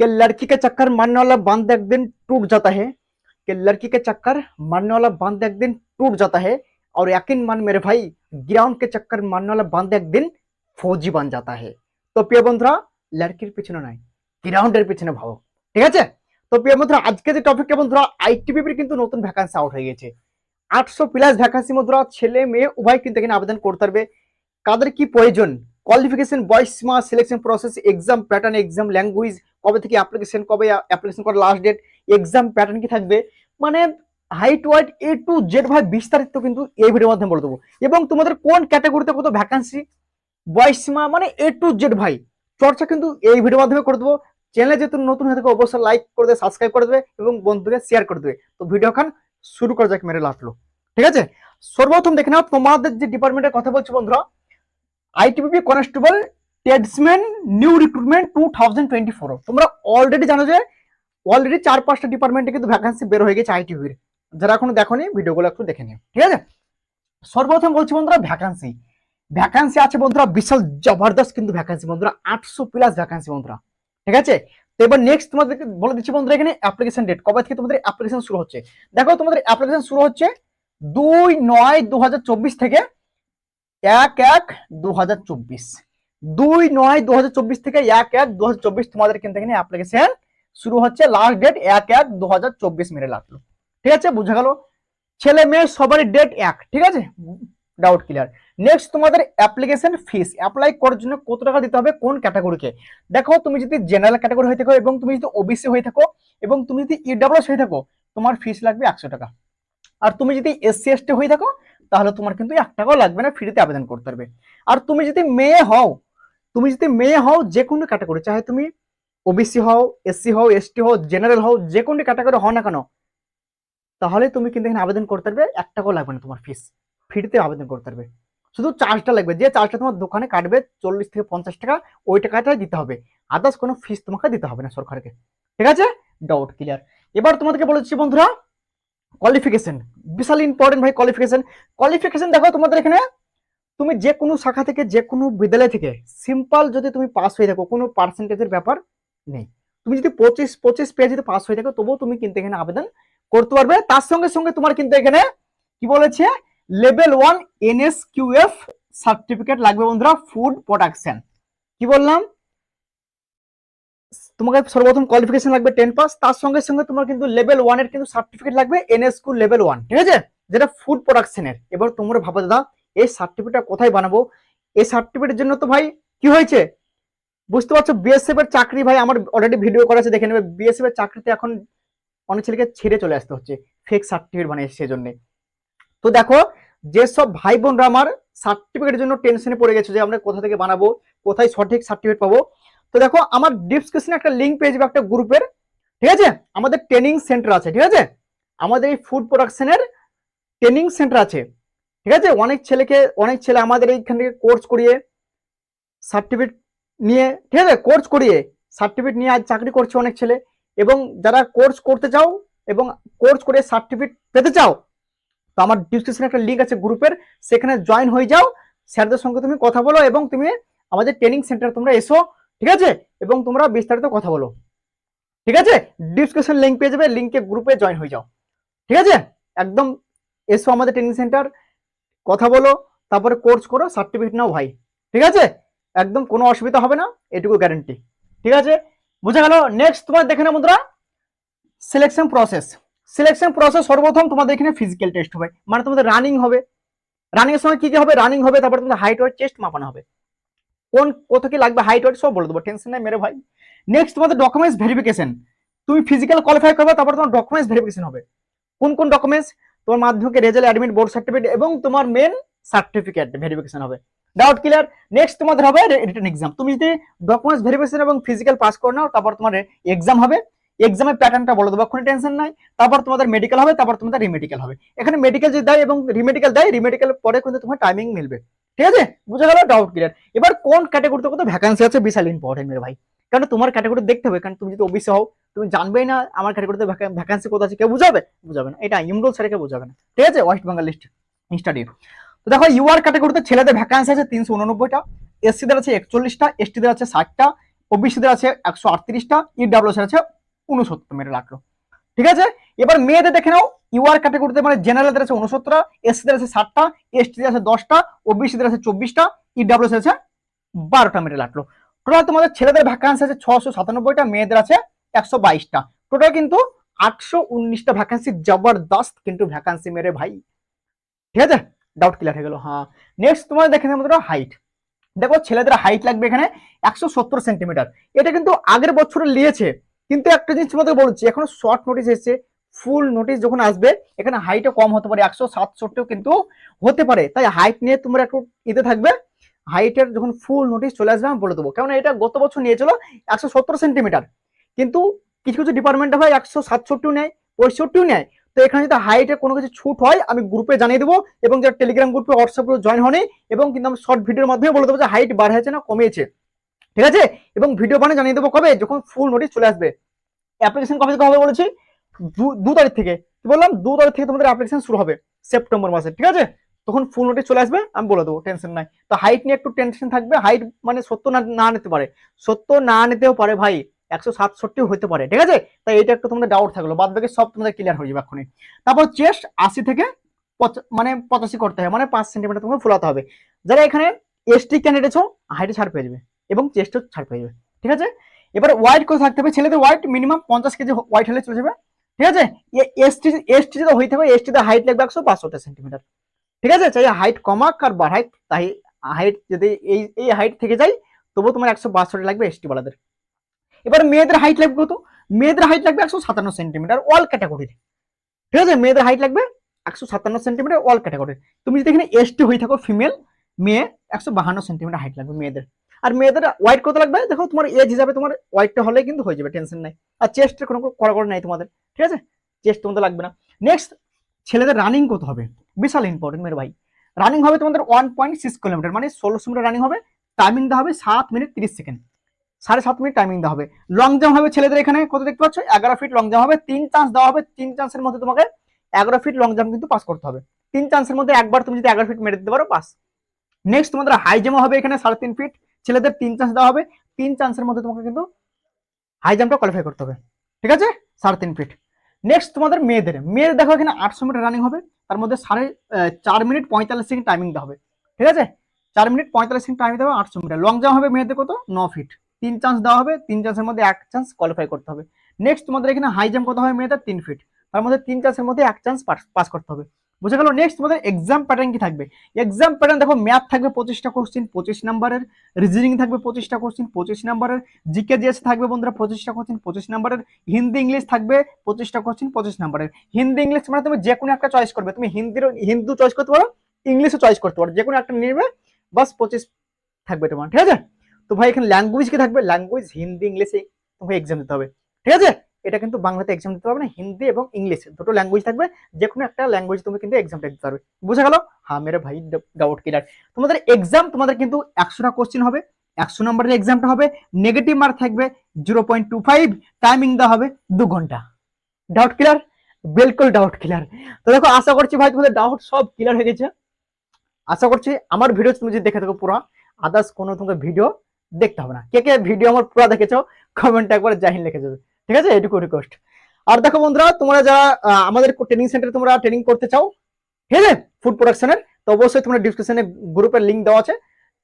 कि लड़की के चक्कर मारने वाला बंद एक दिन टूट जाता है कि लड़की के चक्कर मारने वाला बंद एक दिन टूट जाता है और यकीन मान मेरे भाई ग्राउंड के चक्कर मारने वाला बंद एक दिन ফৌজি বান যাতা হে তো প্রিয় বন্ধুরা লড়কির পিছনে নয় গ্রাউন্ডের পিছনে ভাবো ঠিক আছে তো প্রিয় বন্ধুরা আজকে যে টপিকটা বন্ধুরা আইটিবিপির কিন্তু নতুন ভ্যাকান্সি আউট হয়ে গেছে আটশো প্লাস ভ্যাকান্সি বন্ধুরা ছেলে মেয়ে উভয় কিন্তু এখানে আবেদন করতে পারবে কাদের কি প্রয়োজন কোয়ালিফিকেশন বয়স সীমা selection process exam pattern exam language কবে থেকে অ্যাপ্লিকেশন কবে অ্যাপ্লিকেশন করার লাস্ট ডেট এক্সাম প্যাটার্ন কি থাকবে? মানে height weight A to Z ভাই বিস্তারিত কিন্তু এই ভিডিওর মাধ্যমে বলে দেবো। এবং তোমাদের কোন ক্যাটাগরিতে কত ভ্যাকান্সি বয়স সীমা মানে এ টু জেড ভাই। চর্চা কিন্তু এই ভিডিওর মাধ্যমে করে দেবো। চ্যানেলে যেহেতু নতুন হয়ে থাকে, অবশ্যই লাইক করে দেবে সাবস্ক্রাইব করে দেবে এবং বন্ধুকে শেয়ার করে দেবে। তো ভিডিও খান শুরু করা যাক মেরে লাটলো ঠিক আছে? সর্বপ্রথম দেখে নাও, তোমাদের যে ডিপার্টমেন্টের কথা বলছি বন্ধুরা ITBP constable tradesman new recruitment two thousand twenty four তোমরা অলরেডি জানো যে অলরেডি চার পাঁচটা ডিপার্টমেন্টে কিন্তু ভ্যাকান্সি বের হয়ে গেছে আইটিভির যারা এখনও দেখোনি, ভিডিওগুলো একটু দেখে নিও। ঠিক আছে? সর্বপ্রথম বলছি বন্ধুরা ভ্যাকান্সি ভ্যাকান্সি আছে বন্ধুরা, বিশাল জবরদস্ত কিন্তু ভ্যাকান্সি বন্ধুরা, আটশো প্লাস ভ্যাকান্সি বন্ধুরা। ঠিক আছে? তো এবার নেক্সট তোমাদেরকে বলে দিচ্ছি বন্ধুরা এখানে অ্যাপ্লিকেশন ডেট কবে থেকে তোমাদের অ্যাপ্লিকেশন শুরু হচ্ছে? দেখো, তোমাদের অ্যাপ্লিকেশন শুরু হচ্ছে দুই নয় দু হাজার চব্বিশ থেকে এক এক দু দুই নয় দু থেকে এক এক দু তোমাদের কিন্তু এখানে অ্যাপ্লিকেশন শুরু হচ্ছে। লাস্ট ডেট এক এক দু মেরে লাগল। ঠিক আছে? বুঝা গেল? ছেলে মেয়ে সবারই ডেট এক, ঠিক আছে? ডাউট ক্লিয়ার নেক্সট তোমাদের অ্যাপ্লিকেশন ফিস অ্যাপ্লাই করার জন্য কত টাকা দিতে হবে, কোন ক্যাটাগরিকে দেখো, তুমি যদি জেনারেল ক্যাটাগরি হয়ে থাকো এবং তুমি যদি ওবিসি হয়ে থাকো এবং তুমি যদি ইডাব্লিউএস হয়ে থাকো, তোমার ফিস লাগবে একশো টাকা। আর তুমি যদি এসসি এসটি হয়ে থাকো, তাহলে তোমার কিন্তু এক টাকাও লাগবে না ফ্রিতে আবেদন করতে পারবে। আর তুমি যদি মেয়ে হও তুমি যদি মেয়ে হও, যে কোনো ক্যাটাগরি চাহে তুমি ওবিসি হও এসসি হও এসটি হও জেনারেল হও, যে কোনো ক্যাটাগরি হও না কেন, তাহলে তুমি কিন্তু এখানে আবেদন করতে পারবে, এক টাকাও লাগবে না তোমার ফিস ফ্রিতে আবেদন করতে পারবে। শুধু চার্জটা লাগবে, যে চার্জটা তোমার দোকানে কাটবে, চল্লিশ থেকে পঞ্চাশ টাকা, ওই টাকাটাই দিতে হবে। আদার্স কোনো ফিস তোমাকে দিতে হবে না সরকারকে। ঠিক আছে? ডাউট ক্লিয়ার এবার তোমাদেরকে বলেছি বন্ধুরা কোয়ালিফিকেশন বিশাল ইম্পর্টেন্ট ভাই কোয়ালিফিকেশন কোয়ালিফিকেশন দেখো তোমাদের এখানে তুমি যে কোনো শাখা থেকে, যে কোনো বিদ্যালয় থেকে সিম্পল যদি তুমি পাস হয়ে থাকো, কোনো পার্সেন্টেজের ব্যাপার নেই। তুমি যদি পঁচিশ পঁচিশ পেয়ে যদি পাস হয়ে থাকো, তবুও তুমি কিন্তু এখানে আবেদন করতে পারবে। তার সঙ্গে সঙ্গে তোমার কিন্তু এখানে কি বলেছে? লেভেল ওয়ান এনএসকিউএফ সার্টিফিকেট লাগবে বন্ধুরা ফুড প্রোডাকশন কি বললাম? তোমাকে সর্বপ্রথম কোয়ালিফিকেশন লাগবে টেন পাস তার সঙ্গে সঙ্গে তোমার কিন্তু লেভেল ওয়ানের কিন্তু সার্টিফিকেট লাগবে এনএসকু লেভেল ওয়ান ঠিক আছে? যেটা ফুড প্রোডাকশনের এবার তোমরা ভাবো দাদা এই সার্টিফিকেটটা কোথায় বানাবো? এই সার্টিফিকেটের জন্য তো ভাই, কি হয়েছে? বুঝতে পারছ বিএসএফ এর চাকরি ভাই আমার অলরেডি ভিডিও করা আছে, দেখে নেবে। বিএসএফ এর চাকরিতে এখন অনেক ছেলেকে ছেড়ে চলে আসতে হচ্ছে ফেক সার্টিফিকেট বানিয়েছে সেজন্য তো দেখো, যেসব ভাই বোনরা আমার সার্টিফিকেটের জন্য টেনশনে পড়ে গেছে যে আমরা কোথা থেকে বানাবো, কোথায় সঠিক সার্টিফিকেট পাবো, তো দেখো, আমার ডিসক্রিপশনে একটা লিঙ্ক পেয়ে যাবে একটা গ্রুপের ঠিক আছে? আমাদের ট্রেনিং সেন্টার আছে, ঠিক আছে? আমাদের এই ফুড প্রোডাকশনের ট্রেনিং সেন্টার আছে। ঠিক আছে? অনেক ছেলেকে, অনেক ছেলে আমাদের এইখান থেকে কোর্স করিয়ে সার্টিফিকেট নিয়ে, ঠিক আছে? কোর্স করিয়ে সার্টিফিকেট নিয়ে আজ চাকরি করছে অনেক ছেলে এবং যারা কোর্স করতে চাও এবং কোর্স করে সার্টিফিকেট পেতে চাও, তো আমার ডিসক্রিপশনে একটা লিঙ্ক আছে গ্রুপের সেখানে জয়েন হয়ে যাও, স্যারদের সঙ্গে তুমি কথা বলো এবং তুমি আমাদের ট্রেনিং সেন্টার তোমরা এসো, ঠিক আছে? এবং তোমরা বিস্তারিত কথা বলো, ঠিক আছে? ডিসক্রিপশন লিঙ্ক পেয়ে যাবে লিঙ্কে গ্রুপে জয়েন হয়ে যাও, ঠিক আছে? একদম এসো আমাদের ট্রেনিং সেন্টার কথা বলো, তারপরে কোর্স করো সার্টিফিকেট নাও ভাই। ঠিক আছে? একদম কোনো অসুবিধা হবে না, এটুকু গ্যারেন্টি ঠিক আছে? বুঝা গেল? নেক্সট তোমার দেখে না বন্ধুরা। সিলেকশন প্রসেস সিলেকশন প্রসেস সর্বপ্রথম তোমাদের এখানে ফিজিক্যাল টেস্ট হবে। মানে তোমাদের রানিং হবে। রানিং এর সময় কি কি হবে? রানিং হবে, তারপর তোমাদের হাইট ওয়েট চেস্ট মাপানো হবে। কোন কত কি লাগবে হাইট ওয়েট সব বলে দেবো। টেনশন নাই, মেরে ভাই। নেক্সট তোমাদের ডকুমেন্টস ভেরিফিকেশন তুমি ফিজিক্যাল কোয়ালিফাই করবে, তারপর তোমার ডকুমেন্টস ভেরিফিকেশন হবে। কোন কোন ডকুমেন্টস তোমার মাধ্যমিক রেজাল্ট অ্যাডমিট বোর্ড সার্টিফিকেট এবং তোমার মেন সার্টিফিকেট ভেরিফিকেশন হবে। ডাউট ক্লিয়ার নেক্সট তোমাদের হবে রিটেন এক্সাম তুমি যদি ডকুমেন্টস ভেরিফিকেশন এবং ফিজিক্যাল পাস করে নাও, তারপর তোমার এক্সাম হবে। এক্সামের প্যাটার্নটা বলে দেবো কোনো টেনশন নাই। তারপর তোমাদের মেডিকেল হবে, তারপর তোমাদের রিমেডিকেল হবে। এখানে মেডিকেল যদি দেয় এবং রিমেডিকেল দেয় রিমেডিকেল পরে কিন্তু তোমার টাইমিং মিলবে। ঠিক আছে? বুঝে গেল? ডাউট ক্লিয়ার এবার কোন ক্যাটাগরিতে কত ভ্যাকান্সি আছে? বিশাল ইম্পর্টেন্ট ভাই। কারণ তোমার ক্যাটাগরি দেখতে হবে। কারণ তুমি যদি ওবিসি হও তুমি জানবেই না আমার ক্যাটাগরিতে ভ্যাকান্সি কোথায় আছে, কেউ বুঝাবে? বুঝাবে না। এটা ইমরুল স্যারকে বুঝাবে না। ঠিক আছে? ওয়েস্ট বেঙ্গল লিস্ট স্টাডি তো দেখো ইউআর ক্যাটাগরিতে ছেলেদের ভ্যাকান্সি আছে তিনশো উননব্বইটা এসসিদের আছে একচল্লিশটা এসটিদের আছে ষাটটা ওবিসিদের আছে একশো আটত্রিশটা ইডাব্লিউএস আছে উনসত্তর, মেরে লাগল ঠিক আছে? এবার মেয়েদের দেখে নাও ইউআর ক্যাটাগরিতে মানে জেনারেলদের আছে উনসত্তরটা এসসিদের আছে ষাটটা এসটিদের আছে দশটা ওবিসিদের আছে চব্বিশটা ইডাব্লিউএস আছে বারোটা, মেরে লাগল টোটাল তোমাদের ছেলেদের ভ্যাকান্সি আছে ছশো সাতানব্বইটা, মেয়েদের আছে একশো বাইশটা। টোটাল কিন্তু আটশো উনিশটা ভ্যাকান্সি জবরদস্ত কিন্তু ভ্যাকান্সি মেরে ভাই। ঠিক আছে? ডাউট ক্লিয়ার হয়ে গেল হ্যাঁ। নেক্সট তোমাদের দেখে নেব হাইট দেখো ছেলেদের হাইট লাগবে এখানে একশো সত্তর সেন্টিমিটার এটা কিন্তু আগের বছরে নিয়েছে কিন্তু একটা জিনিস তোমাদের বলছি, এখন শর্ট নোটিস এসেছে। ফুল নোটিস যখন আসবে, এখানে হাইটও কম হতে পারে, একশো সাতষট্টিও কিন্তু হতে পারে। তাই হাইট নিয়ে তোমরা একটু ইতে থাকবে। হাইটের যখন ফুল নোটিস চলে আসবে, আমি বলে দেবো। কেন এটা গত বছর নিয়েছিল একশো সত্তর সেন্টিমিটার কিন্তু কিছু কিছু ডিপার্টমেন্টে হয়, একশো সাতষট্টিও নেয়, পঁয়ষট্টিও নেয়। তো এখানে যদি হাইটে কোনো কিছু ছুট হয়, আমি গ্রুপে জানিয়ে দেবো এবং যারা টেলিগ্রাম গ্রুপে হোয়াটসঅ্যাপ গ্রুপে জয়েন হয়নি এবং কিন্তু আমি শর্ট ভিডিওর মাধ্যমে বলে দেবো যে হাইট বাড়াচ্ছে না কমিয়েছে। ঠিক আছে? এবং ভিডিও বানিয়ে জানিয়ে দেবো কবে? যখন ফুল নোটিস চলে আসবে। অ্যাপ্লিকেশন কবে থেকে হবে বলেছি? দু- দু তারিখ থেকে। কি বললাম? দু তারিখ থেকে তোমাদের অ্যাপ্লিকেশন শুরু হবে সেপ্টেম্বর মাসে। ঠিক আছে? তখন ফুল নোটিস চলে আসবে, আমি বলে দেবো টেনশন নাই। তো হাইট নিয়ে একটু টেনশন থাকবে। হাইট মানে সত্য না না নিতে পারে। সত্য না নিতেও পারে ভাই। একশো সাতষট্টিও হতে পারে, ঠিক আছে? তাই এটা একটু তোমাদের ডাউট থাকল, বাদ বাকি সব তোমাদের ক্লিয়ার হয়ে যাবে এখনই তারপর চেস্ট আশি থেকে মানে পঁচাশি করতে হবে মানে পাঁচ সেন্টিমিটার তোমাকে ফুলাতে হবে। যারা এখানে এসটি ক্যান্ডিডেট হাইটে ছাড় পেয়ে যাবে এবং চেস্টও ছাড় পেয়ে যাবে, ঠিক আছে? এবার ওয়াইট করে থাকতে হবে, ছেলেদের ওয়াইট মিনিমাম পঞ্চাশ কেজি ওয়াইট হলে চলে যাবে, ঠিক আছে? এসটি এসটি যদি হয়ে থাকে এসটিতে হাইট লাগবে একশো বাষট্টি সেন্টিমিটার ঠিক আছে? চাই হাইট কমাক আর বাড়াই তাই হাইট যদি এই এই হাইট থেকে যায় তবু তোমার একশো বাষট্টি লাগবে এসটি বালাদের। এবার মেয়েদের হাইট লাগবে কত? মেয়েদের হাইট লাগবে একশো সাতান্ন সেন্টিমিটার অল ক্যাটাগরির ঠিক আছে? মেয়েদের হাইট লাগবে একশো সাতান্ন সেন্টিমিটার অল ক্যাটাগরির তুমি যদি এখানে এসটি হয়ে থাকো ফিমেল মেয়ে, একশো বাহান্ন সেন্টিমিটার হাইট লাগবে মেয়েদের। আর মেয়েদের ওয়াইট কত লাগবে? দেখো তোমার এজ হিসাবে তোমার ওয়াইটটা হলে কিন্তু হয়ে যাবে টেনশন নাই। আর চেস্টের কোনো কড়া নাই তোমাদের, ঠিক আছে? চেস্ট তোমাদের লাগবে না। নেক্সট ছেলেদের রানিং কত হবে? বিশাল ইম্পর্টেন্ট মেরে ভাই। রানিং হবে তোমাদের ওয়ান পয়েন্ট সিক্স কিলোমিটার মানে ষোলোশো মিটার রানিং হবে। টাইমিং দেওয়া হবে সাত মিনিট তিরিশ সেকেন্ড সাড়ে সাত মিনিট টাইমিং দেওয়া হবে। লং জাম্প হবে ছেলেদের এখানে কত দেখতে পাচ্ছ? এগারো ফিট লং জাম্প হবে, তিন চান্স দেওয়া হবে, তিন চান্সের মধ্যে তোমাকে এগারো ফিট লং জাম্প কিন্তু পাস করতে হবে। তিন চান্সের মধ্যে একবার তুমি যদি এগারো ফিট মেরে দিতে পারো পাস নেক্সট তোমাদের হাই জাম্প হবে এখানে সাড়ে তিন ফিট ছেলেদের তিন চান্স দেওয়া হবে, তিন চান্সের মধ্যে তোমাকে কিন্তু হাই জাম্পটা কোয়ালিফাই করতে হবে। ঠিক আছে? সাড়ে তিন ফিট নেক্সট তোমাদের মেয়েদের মেয়েদের দেখো এখানে আটশো মিটার রানিং হবে, তার মধ্যে সাড়ে চার মিনিট পঁয়তাল্লিশ সেকেন্ড টাইমিং দেওয়া হবে। ঠিক আছে? চার মিনিট পঁয়তাল্লিশ সেকেন্ড টাইমিং দেওয়া হবে আটশো মিটার লং জাম্প হবে মেয়েদের কত? ন ফিট তিন চান্স দেওয়া হবে, তিন চান্সের মধ্যে এক চান্স কোয়ালিফাই করতে হবে। নেক্সট তোমাদের এখানে হাই জাম্প কত হবে মেয়েদের? তিন ফিট তার মধ্যে তিন চান্সের মধ্যে এক চান্স পাস করতে হবে। বুঝে গেল? নেক্সট তোমাদের এক্সাম প্যাটার্ন কি থাকবে? এক্সাম প্যাটার্ন দেখো ম্যাথ থাকবে পঁচিশটা কোশ্চিন পঁচিশ নাম্বারের রিজনিং থাকবে পঁচিশটা কোশ্চিন পঁচিশ নাম্বারের জিকে জিএস থাকবে বন্ধুরা পঁচিশটা কোশ্চিন পঁচিশ নাম্বারের হিন্দি ইংলিশ থাকবে পঁচিশটা কোশ্চিন পঁচিশ নাম্বারের হিন্দি ইংলিশ মানে তুমি যে কোনো একটা চয়েস করবে। তুমি হিন্দির হিন্দু চয়েস করতে পারো ইংলিশও চয়েস করতে পারো। যে কোনো একটা নিবে, বাস পঁচিশ থাকবে তোমার, ঠিক আছে? তো ভাই, এখানে ল্যাঙ্গুয়েজ কি থাকবে? ল্যাঙ্গুয়েজ হিন্দি, ইংলিশে তোমাকে এক্সাম দিতে হবে। ঠিক আছে? এটা কিন্তু বাংলাতে এক্সাম দিতে পারবে না, হিন্দি এবং ইংলিশ। দুটো ল্যাঙ্গুয়েজ থাকবে যে কোনো একটা ল্যাঙ্গুয়েজ তুমি কিন্তু এক্সামটা দিতে পারবে। বুঝে গেল? হ্যাঁ মেরে ভাই ডাউট ক্লিয়ার তোমাদের এক্সাম তোমাদের কিন্তু একশোটা কোশ্চেন হবে। একশো নম্বরের এক্সামটা হবে নেগেটিভ মার্ক থাকবে zero point two five timing দেওয়া হবে দু ঘণ্টা। ডাউট ক্লিয়ার বিলকুল ডাউট ক্লিয়ার তো দেখো, আশা করছি ভাই, তোমাদের ডাউট সব ক্লিয়ার হয়ে গেছে। আশা করছি আমার ভিডিও তুমি যদি দেখে থাকো পুরো আদার্স কোনো তোমাকে ভিডিও দেখতে হবে না। কে কে ভিডিও আমার পুরো দেখেছ কমেন্টে একবার জাহিন লিখে যাবে ঠিক আছে? এটুকু রিকোয়েস্ট আর দেখো বন্ধুরা, তোমরা যারা আমাদের ট্রেনিং সেন্টারে তোমরা ট্রেনিং করতে চাও, ঠিক আছে? ফুড প্রোডাকশনের তো অবশ্যই তোমরা ডিসক্রিপশনে গ্রুপের লিঙ্ক দেওয়া আছে।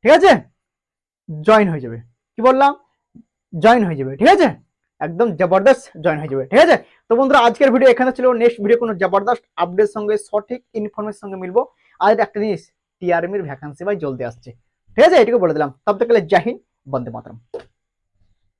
ঠিক আছে? জয়েন হয়ে যাবে। কি বললাম? জয়েন হয়ে যাবে। ঠিক আছে? একদম জবরদস্ত জয়েন হয়ে যাবে। ঠিক আছে? তো বন্ধুরা, আজকের ভিডিও এখানে ছিল। নেক্সট ভিডিও কোনো জবরদস্ত আপডেট সঙ্গে, সঠিক ইনফরমেশন সঙ্গে মিলবো। আর একটা জিনিস টিআরএমির ভ্যাকান্সি ভাই জলদি আসছে। ঠিক আছে? এটুকু বলে দিলাম। তব থেকে জাহিন वंदे मातरम।